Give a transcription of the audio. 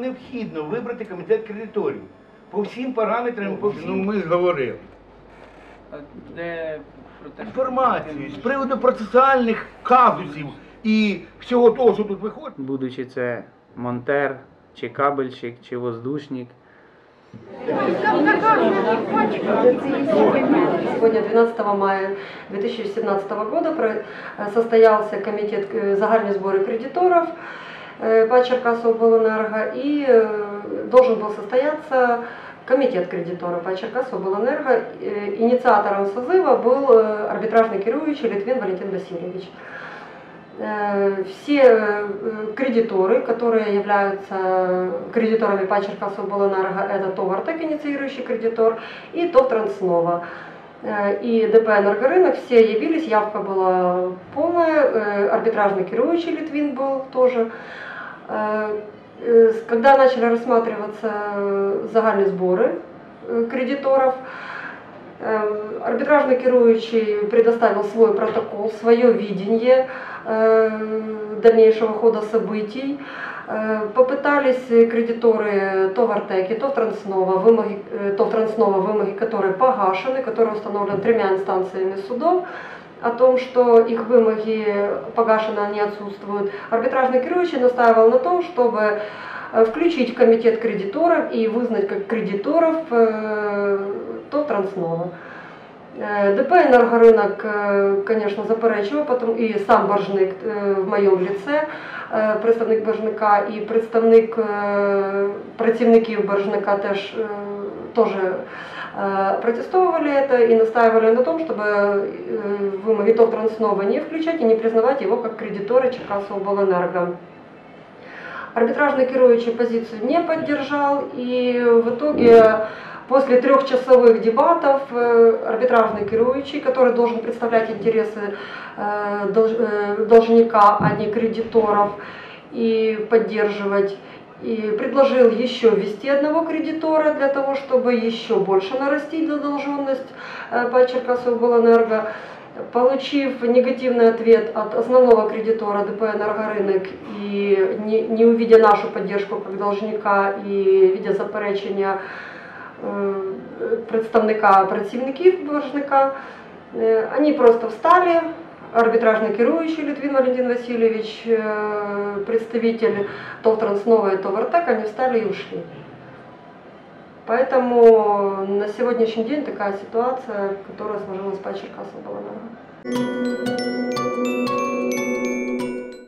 необхідно вибрати комітет кредиторів по всім параметрам, по Ну всім ми ж говорили. А Де про те, що інформації з приводу процесуальних казусів і всього того, що тут виходить. будучи це монтер, чи кабельщик, чи воздушник. Сегодня, 12 мая 2017 года, про- э, состоялся комитет э, загальные сборы кредиторов э, По Черкасоблэнерго и э, должен был состояться комитет кредиторов по Черкасоблэнерго. Э, Инициатором созыва был э, арбитражный керующий Литвин Валентин Васильевич. Э, Все э, кредиторы, которые являются кредиторами по Черкасоблэнерго, это ТОВ «Артек», инициирующий кредитор, и ТОВ «Транснова». Э, И ДП «Энергорынок» все явились, явка была полная, э, арбитражный керующий Литвин был тоже. Когда начали рассматриваться э, загальные сборы э, кредиторов, Э, Арбитражный керующий предоставил свой протокол, свое видение дальнейшего хода событий. Попытались кредиторы то в Артеке, то в Транснова, вымоги, то в Транснова вымоги, которые погашены, которые установлены тремя инстанциями судов, о том, что их вымоги погашены, они отсутствуют. Арбитражный керующий настаивал на том, чтобы э, включить в комитет кредиторов и вызнать как кредиторов э, то Транснова. Э, ДП «Энергорынок», э, конечно, заперечував, потом і сам боржник е, в моєму лице, е, представник боржника і представник е, працівників боржника теж е, теж е, протестовали это и настаивали на том, чтобы э, вымоги ТОВ Транснова не включать и не признавать его как кредитора Черкасоблэнерго. Арбитражный керующий позицию не поддержал, и в итоге после трехчасовых дебатов э, арбитражный керующий, который должен представлять интересы э, долж- э, должника, а не кредиторов, и поддерживать, и предложил еще ввести одного кредитора для того, чтобы еще больше нарастить задолженность э, по Черкасоблэнерго. Получив негативный ответ от основного кредитора ДП «Энергорынок» и не, не увидя нашу поддержку как должника и видя заперечення е, представника працівників боржника, е, они просто встали, арбитражный керующий Литвин Валентин Васильевич, э, представитель ТОВ Транснова и ТОВ Артек, они встали и ушли. Поэтому на сегодняшний день такая ситуация, которая сложилась по Черкасу Баланова.